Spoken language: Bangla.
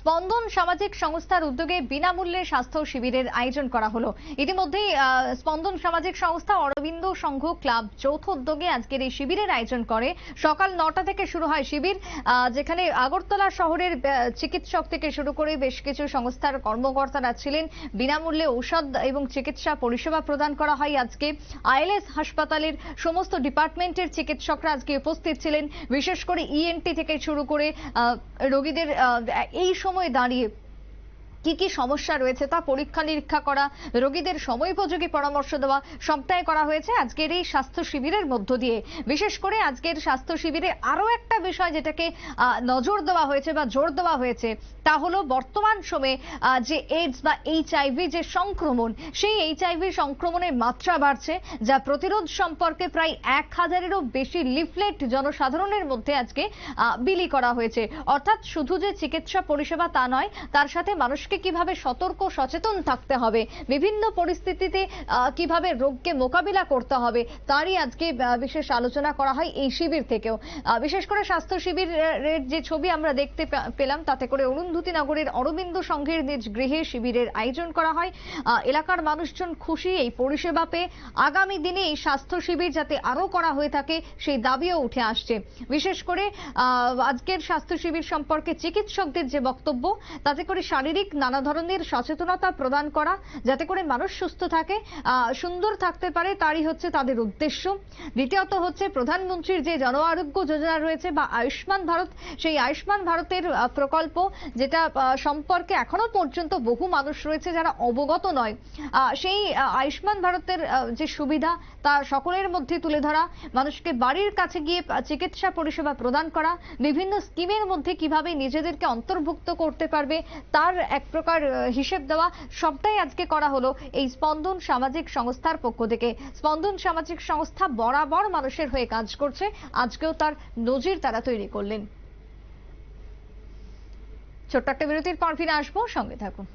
স্পন্দন সামাজিক সংস্থার উদ্যোগে বিনামূল্যে স্বাস্থ্য শিবিরের আয়োজন করা হলো। ইতিমধ্যেই স্পন্দন সামাজিক সংস্থা অরবিন্দ সংঘ ক্লাব যৌথ উদ্যোগে আজকের এই শিবিরের আয়োজন করে। সকাল নটা থেকে শুরু হয় শিবির যেখানে আগরতলা শহরের চিকিৎসক থেকে শুরু করে বেশ কিছু সংস্থার কর্মকর্তারা ছিলেন। বিনামূল্যে ঔষধ এবং চিকিৎসা পরিষেবা প্রদান করা হয় আজকে। আইএলএস হাসপাতালের সমস্ত ডিপার্টমেন্টের চিকিৎসকরা আজকে উপস্থিত ছিলেন। বিশেষ করে ইএনটি থেকে শুরু করে রোগীদের এই সময় দাঁড়িয়ে কি কি সমস্যা রয়েছে তা পরীক্ষা নিরীক্ষা করা, রোগীদের সময়োপযোগী পরামর্শ দেওয়া সবটাই করা হয়েছে আজকের এই স্বাস্থ্য শিবিরের মধ্য দিয়ে। বিশেষ করে আজকের স্বাস্থ্য শিবিরে আরও একটা বিষয় যেটাকে নজর দেওয়া হয়েছে বা জোর দেওয়া হয়েছে, তা হলো বর্তমান সময়ে যে এইডস বা এইচআইভি যে সংক্রমণ, সেই এইচআইভি সংক্রমণের মাত্রা বাড়ছে, যা প্রতিরোধ সম্পর্কে প্রায় এক হাজারেরও বেশি লিফলেট জনসাধারণের মধ্যে আজকে বিলি করা হয়েছে। অর্থাৎ শুধু যে চিকিৎসা পরিষেবা তা নয়, তার সাথে মানুষকে কীভাবে সতর্ক সচেতন থাকতে হবে, বিভিন্ন পরিস্থিতিতে কীভাবে রোগকে মোকাবিলা করতে হবে, তারই আজকে বিশেষ আলোচনা করা হয় এই শিবির থেকেও। বিশেষ করে স্বাস্থ্য শিবিরের যে ছবি আমরা দেখতে পেলাম, তাতে করে অরুন্ধতী নগরের অরবিন্দ সংঘের নিজ গৃহে শিবিরের আয়োজন করা হয়। এলাকার মানুষজন খুশি এই পরিষেবা পেয়ে আগামী দিনে এই স্বাস্থ্য শিবির যাতে আরও করা হয়ে থাকে, সেই দাবিও উঠে আসছে। বিশেষ করে আজকের স্বাস্থ্য শিবির সম্পর্কে চিকিৎসকদের যে বক্তব্য, তাতে করে শারীরিক নানা ধরনের সচেতনতা প্রদান করা, যাতে করে মানুষ সুস্থ থাকে সুন্দর থাকতে পারে, তারই হচ্ছে তাদের উদ্দেশ্য। দ্বিতীয়ত হচ্ছে প্রধানমন্ত্রীর যে জন আরোগ্য যোজনা রয়েছে বা আয়ুষ্মান ভারত, সেই আয়ুষ্মান ভারতের প্রকল্প, যেটা সম্পর্কে এখনও পর্যন্ত বহু মানুষ রয়েছে যারা অবগত নয়। সেই আয়ুষ্মান ভারতের যে সুবিধা, তা সকলের মধ্যে তুলে ধরা, মানুষকে বাড়ির কাছে গিয়ে চিকিৎসা পরিষেবা প্রদান করা, বিভিন্ন স্কিমের মধ্যে কীভাবে নিজেদেরকে অন্তর্ভুক্ত করতে পারবে, তার এক প্রকার হিসেব দেওয়া সবটাই আজকে করা হলো এই স্পন্দন সামাজিক সংস্থার পক্ষ থেকে। স্পন্দন সামাজিক সংস্থা বরাবর মানুষের হয়ে কাজ করছে। আজকেও তার নজির তারা তৈরি করলেন। ছোট্ট একটা বিরতির পর ফিরে আসব। সঙ্গে থাকুন।